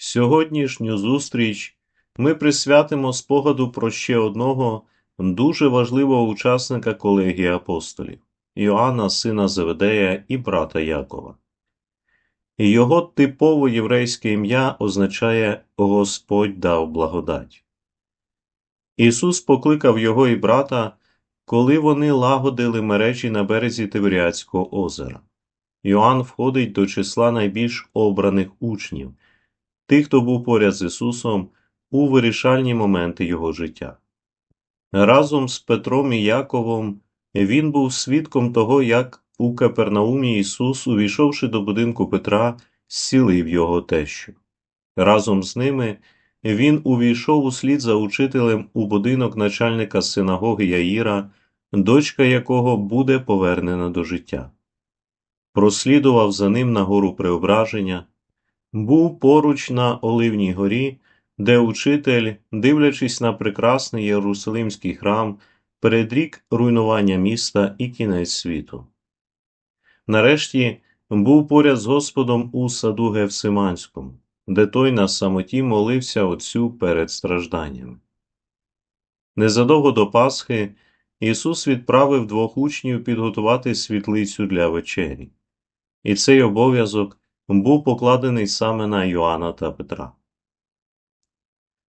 Сьогоднішню зустріч ми присвятимо спогаду про ще одного дуже важливого учасника колегії апостолів Іоанна, сина Зеведея і брата Якова. Його типове єврейське ім'я означає Господь дав благодать. Ісус покликав його і брата, коли вони лагодили мережі на березі Тиверіадського озера. Йоанн входить до числа найбільш обраних учнів, тих, хто був поряд з Ісусом у вирішальні моменти Його життя. Разом з Петром і Яковом він був свідком того, як у Капернаумі Ісус, увійшовши до будинку Петра, зцілив його тещу. Разом з ними він увійшов услід за учителем у будинок начальника синагоги Яїра, дочка якого буде повернена до життя. Прослідував за ним на гору Преображення, був поруч на Оливній горі, де учитель, дивлячись на прекрасний Єрусалимський храм, передрік руйнування міста і кінець світу. Нарешті був поряд з Господом у саду Гевсиманському, де той на самоті молився Отцю перед стражданнями. Незадовго до Пасхи Ісус відправив двох учнів підготувати світлицю для вечері, і цей обов'язок був покладений саме на Йоанна та Петра.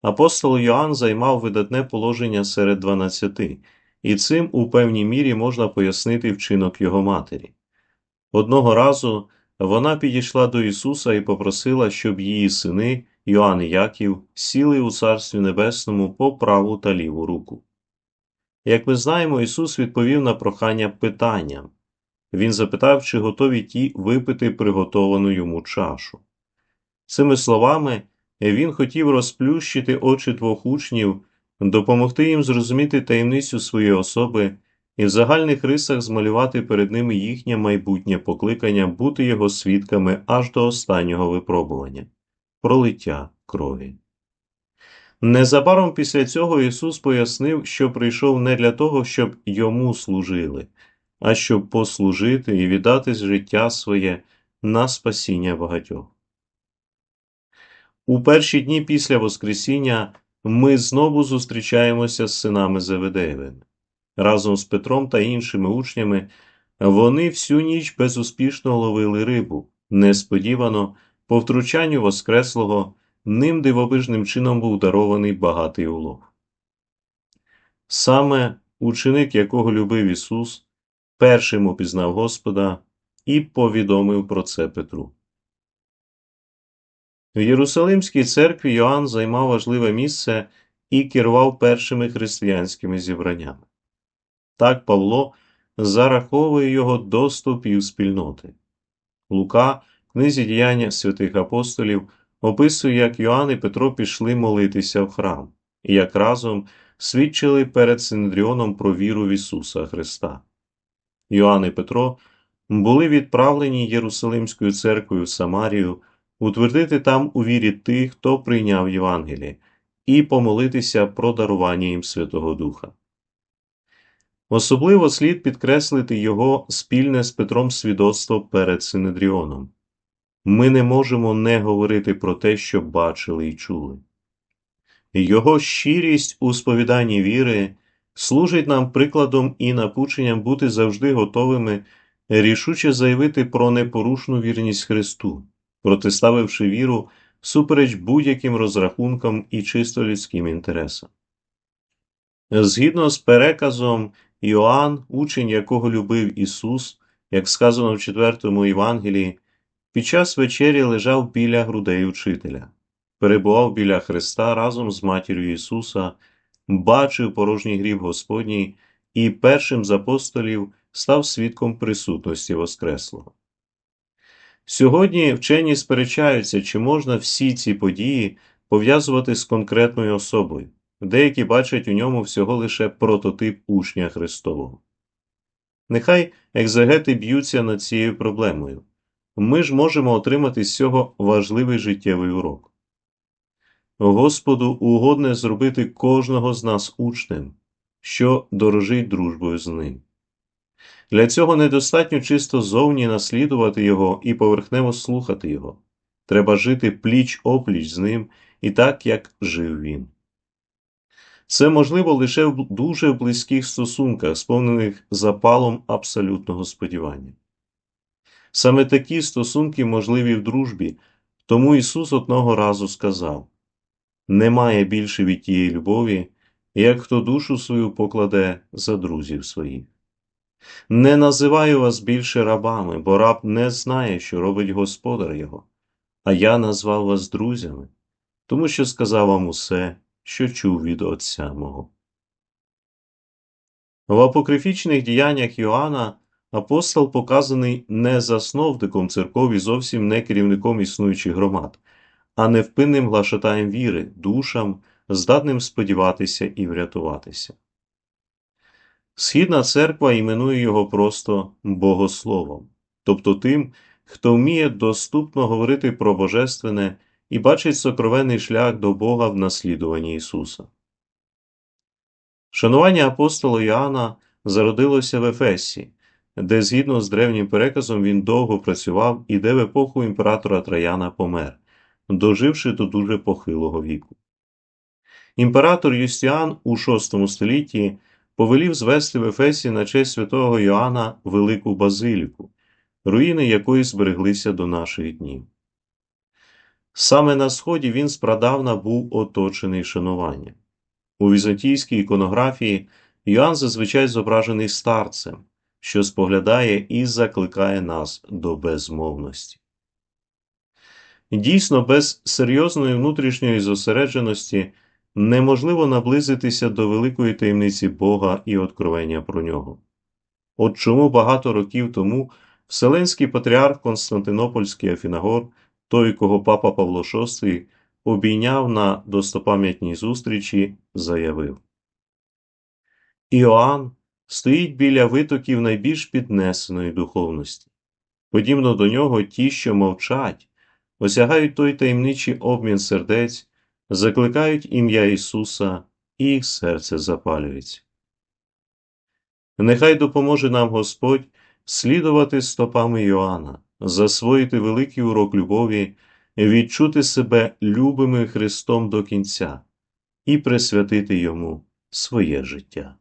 Апостол Йоанн займав видатне положення серед дванадцяти, і цим у певній мірі можна пояснити вчинок його матері. Одного разу вона підійшла до Ісуса і попросила, щоб її сини, Йоанн і Яків, сіли у Царстві Небесному по праву та ліву руку. Як ми знаємо, Ісус відповів на прохання питанням. Він запитав, чи готові ті випити приготовану йому чашу. Цими словами він хотів розплющити очі двох учнів, допомогти їм зрозуміти таємницю своєї особи і в загальних рисах змалювати перед ними їхнє майбутнє покликання бути його свідками аж до останнього випробування пролиття крові. Незабаром після цього Ісус пояснив, що прийшов не для того, щоб йому служили, а щоб послужити і віддати життя своє на спасіння багатьох. У перші дні після Воскресіння ми знову зустрічаємося з синами Заведеєвими. Разом з Петром та іншими учнями вони всю ніч безуспішно ловили рибу, несподівано, по втручанню Воскреслого, ним дивовижним чином був дарований багатий улов. Саме ученик, якого любив Ісус, першим упізнав Господа і повідомив про це Петру. В Єрусалимській церкві Йоанн займав важливе місце і керував першими християнськими зібраннями. Так Павло зараховує його до стовпів спільноти. Лука, в книзі діяння святих апостолів, описує, як Йоанн і Петро пішли молитися в храм, і як разом свідчили перед Синедріоном про віру в Ісуса Христа. Йоанн і Петро були відправлені Єрусалимською церквою в Самарію утвердити там у вірі тих, хто прийняв Євангеліє, і помолитися про дарування їм Святого Духа. Особливо слід підкреслити його спільне з Петром свідоцтво перед Синедріоном. Ми не можемо не говорити про те, що бачили і чули. Його щирість у сповіданні віри служить нам прикладом і напученням бути завжди готовими рішуче заявити про непорушну вірність Христу, протиставивши віру всупереч будь-яким розрахункам і чисто людським інтересам. Згідно з переказом, Іоанн, учень якого любив Ісус, як сказано в четвертому Євангелії, під час вечері лежав біля грудей учителя, перебував біля Христа разом з матір'ю Ісуса, бачив порожній гріб Господній і першим з апостолів став свідком присутності Воскреслого. Сьогодні вчені сперечаються, чи можна всі ці події пов'язувати з конкретною особою. Деякі бачать у ньому всього лише прототип учня Христового. Нехай екзегети б'ються над цією проблемою. Ми ж можемо отримати з цього важливий життєвий урок. Господу угодне зробити кожного з нас учнем, що дорожить дружбою з ним. Для цього недостатньо чисто зовні наслідувати його і поверхнево слухати його. Треба жити пліч опліч з ним і так, як жив він. Це можливо лише в дуже близьких стосунках, сповнених запалом абсолютного сподівання. Саме такі стосунки можливі в дружбі, тому Ісус одного разу сказав Немає більше від тієї любові, як хто душу свою покладе за друзів своїх. Не називаю вас більше рабами, бо раб не знає, що робить господар його, а я назвав вас друзями, тому що сказав вам усе, що чув від Отця мого. В апокрифічних діяннях Йоанна апостол показаний не засновником церкові зовсім не керівником існуючих громад, а невпинним глашатаєм віри, душам, здатним сподіватися і врятуватися. Східна церква іменує його просто богословом, тобто тим, хто вміє доступно говорити про Божественне і бачить сокровенний шлях до Бога в наслідуванні Ісуса. Шанування апостола Іоанна зародилося в Ефесі, де згідно з древнім переказом він довго працював і де в епоху імператора Траяна помер, доживши до дуже похилого віку. Імператор Юстіан у VI столітті повелів звести в Ефесі на честь святого Йоанна велику базиліку, руїни якої збереглися до наших днів. Саме на сході він спрадавна був оточений шануванням. У візантійській іконографії Йоанн зазвичай зображений старцем, що споглядає і закликає нас до безмовності. Дійсно, без серйозної внутрішньої зосередженості неможливо наблизитися до великої таємниці Бога і откровення про нього. От чому багато років тому Вселенський патріарх Константинопольський Афінагор, той, кого папа Павло VI обійняв на достопам'ятній зустрічі, заявив Іоанн стоїть біля витоків найбільш піднесеної духовності. Подібно до нього ті, що мовчать, осягають той таємничий обмін сердець, закликають ім'я Ісуса, і їх серце запалюється. Нехай допоможе нам Господь слідувати стопами Йоанна, засвоїти великий урок любові, відчути себе любими Христом до кінця і присвятити йому своє життя.